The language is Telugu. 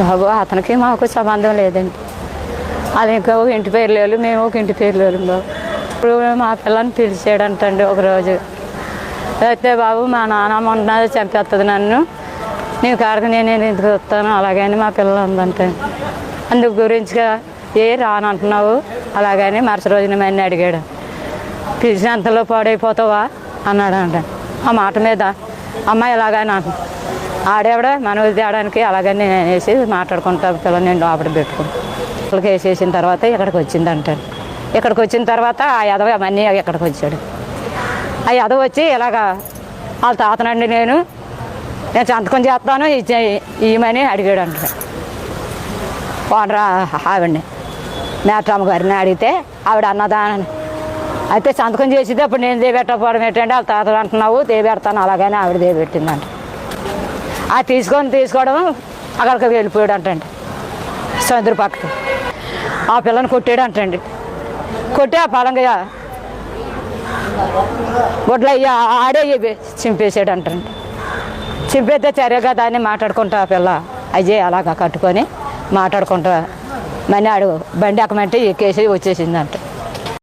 బాబు అతనికి మాకు సంబంధం లేదండి. అది ఇంకా ఒక ఇంటి పేరు లేదు మేము ఒక ఇంటి పేరు లేదు బాబు. ఇప్పుడు మా పిల్లని పిలిచాడంటండి ఒకరోజు అయితే బాబు మా నానమ్మ ఉన్నది చంపేస్తుంది నన్ను. నీ కాడకు నేను ఎందుకు వస్తాను? అలాగని మా పిల్లలు ఉందంటే అందుకు గురించిగా ఏ రానంటున్నావు? అలాగని మరుసటి రోజున మన్ని అడిగాడు. పిలిచినంతలో పాడైపోతావా? అన్నాడు అంట ఆ మాట మీద అమ్మాయి ఇలాగని అంటు ఆడేవిడ? మనవి తేడానికి అలాగని నేను వేసి మాట్లాడుకుంటా పిల్లలు నేను లోపల పెట్టుకుని పిల్లలకి వేసేసిన తర్వాత ఇక్కడికి వచ్చింది అంటాడు. ఇక్కడికి వచ్చిన తర్వాత ఆ యదవ మన్నీ ఇక్కడికి వచ్చాడు. ఆ యదవ వచ్చి ఇలాగా వాళ్ళ తాతనండి నేను నేను సంతకం చేస్తాను ఇచ్చే అడిగాడు అంటారు ఓనరా ఆవిడ్ని. మేట్రామ్మ గారిని అడిగితే ఆవిడ అన్నదానని అయితే సంతకం చేసేది అప్పుడు నేను దేబెట్టకపోవడం ఏంటంటే వాళ్ళ తాతలు అంటున్నావు దేబెడతాను అలాగని ఆవిడ దేబెట్టిందంట. ఆ తీసుకొని తీసుకోవడం అక్కడికి వెళ్ళిపోయాడు అంటండి. సముద్ర పక్కకి. ఆ పిల్లని కొట్టాడు అంటండి. కొట్టి ఆ పలంగా వడ్లు అయ్యి ఆడే చింపేసాడు అంటండి. చింపేస్తే చర్యగా దాన్ని మాట్లాడుకుంటా ఆ పిల్ల. అయ్యే అలాగా కట్టుకొని మాట్లాడుకుంటా. మనీ ఆడు బండి ఎక్కమంటే ఎక్కేసి వచ్చేసిందంట.